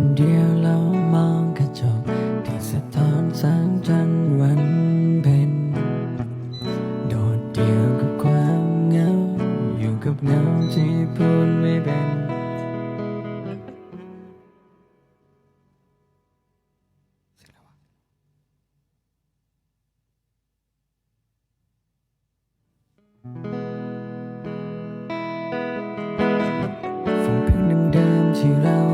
คนเดียวแล้วมองกระจกที่สะท้อนแสงจันทร์วันเพ็ญโดดเดี่ยวกับความเหงา อยู่กับเงาที่พูดไม่เป็นฟังเพลงเดิมๆที่เรา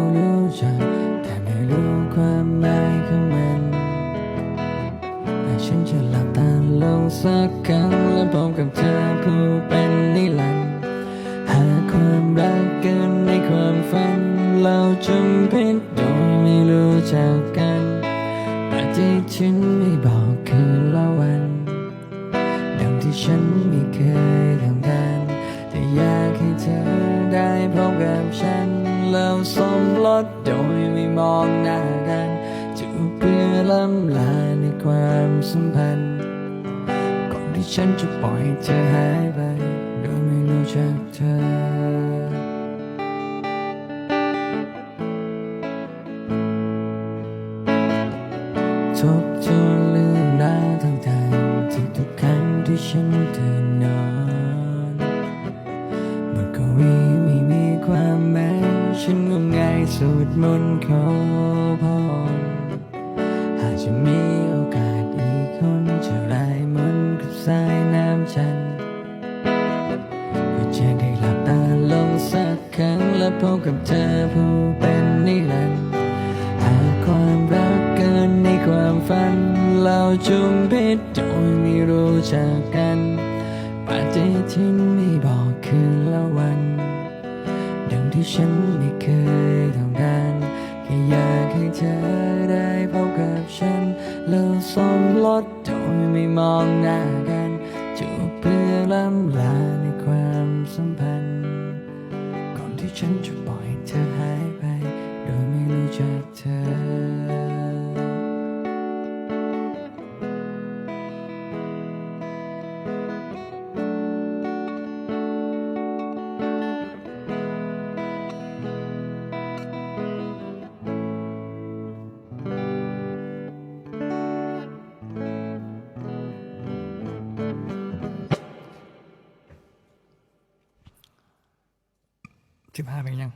ตาลงสักครั้งและพบกับเธอผู้เป็นนิรันดร์หาความรักเกินในความฝัน เราจมพิษโดยไม่รู้จักกัน แต่ที่ฉันไม่บอกคือละวัน ดังที่ฉันไม่เคยต้องการแต่อยากให้เธอได้พบกับฉันแล้วสมรสโดยไม่มองหน้ากันจะเพื่อล้ำลาใน ความสัมพันธ์ก่อนที่ฉันจะปล่อยให้เธอหายไปโดยไม่รู้จักเธอ ทบทวนเรื่องราวต่างๆที่ทุกครั้งที่ฉันตื่นนอนเมื่อกวีไม่มีความหมายฉันงมงายสวดมนต์ขอพ บกับเธอผู้เป็นนิรันดร์หากความรักเกินในความฝัน เราจุมพิษโดยไม่รู้จักกันปฏิทินไม่บอกคืนละวัน ดังที่ฉันไม่เคยต้องการแค่อยากให้เธอได้พบกับฉัน แล้วสมรสโดยไม่มองหน้ากันจูบเพื่อล้ำลาในความสัมพันธ์ ฉันจะปล่อยเธอหาย สิบห้าเป็นยัง